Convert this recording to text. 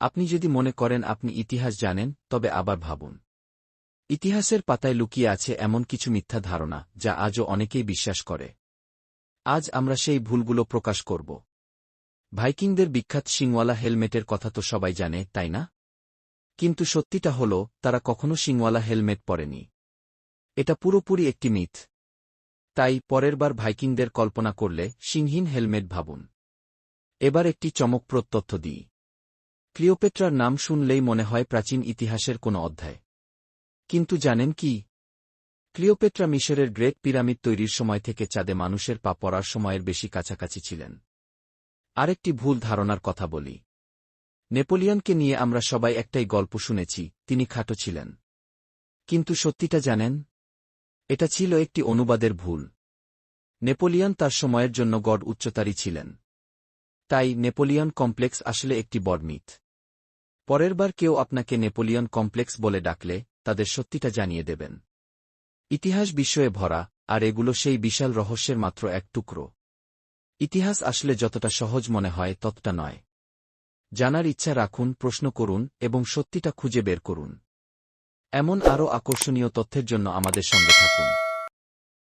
আপনি যদি মনে করেন আপনি ইতিহাস জানেন, তবে আবার ভাবুন। ইতিহাসের পাতায় লুকিয়ে আছে এমন কিছু মিথ্যা ধারণা, যা আজও অনেকেই বিশ্বাস করে। আজ আমরা সেই ভুলগুলো প্রকাশ করব। ভাইকিংদের বিখ্যাত শিংওয়ালা হেলমেটের কথা তো সবাই জানে, তাই না? কিন্তু সত্যিটা হল, তারা কখনো শিংওয়ালা হেলমেট পরেনি। এটা পুরোপুরি একটি মিথ। তাই পরেরবার ভাইকিংদের কল্পনা করলে সিংহীন হেলমেট ভাবুন। এবার একটি চমকপ্রদ তথ্য দিই। ক্লিওপেট্রার নাম শুনলেই মনে হয় প্রাচীন ইতিহাসের কোনো অধ্যায়। কিন্তু জানেন কি? ক্লিওপেট্রা মিশরের গ্রেট পিরামিড তৈরির সময় থেকে চাঁদে মানুষের পা পড়ার সময়ের বেশি কাছাকাছি ছিলেন। আরেকটি ভুল ধারণার কথা বলি। নেপোলিয়নকে নিয়ে আমরা সবাই একটাই গল্প শুনেছি, তিনি খাটো ছিলেন। কিন্তু সত্যিটা জানেন? এটা ছিল একটি অনুবাদের ভুল। নেপোলিয়ন তার সময়ের জন্য গড উচ্চতারই ছিলেন। তাই নেপোলিয়ন কমপ্লেক্স আসলে একটি বড়মিথ পরেরবার কেউ আপনাকে নেপোলিয়ন কমপ্লেক্স বলে ডাকলে তাদের সত্যিটা জানিয়ে দেবেন। ইতিহাস বিষয়ে ভরা, আর এগুলো সেই বিশাল রহস্যের মাত্র এক টুকরো। ইতিহাস আসলে যতটা সহজ মনে হয় ততটা নয়। জানার ইচ্ছা রাখুন, প্রশ্ন করুন, এবং সত্যিটা খুঁজে বের করুন। এমন আরও আকর্ষণীয় তথ্যের জন্য আমাদের সঙ্গে থাকুন।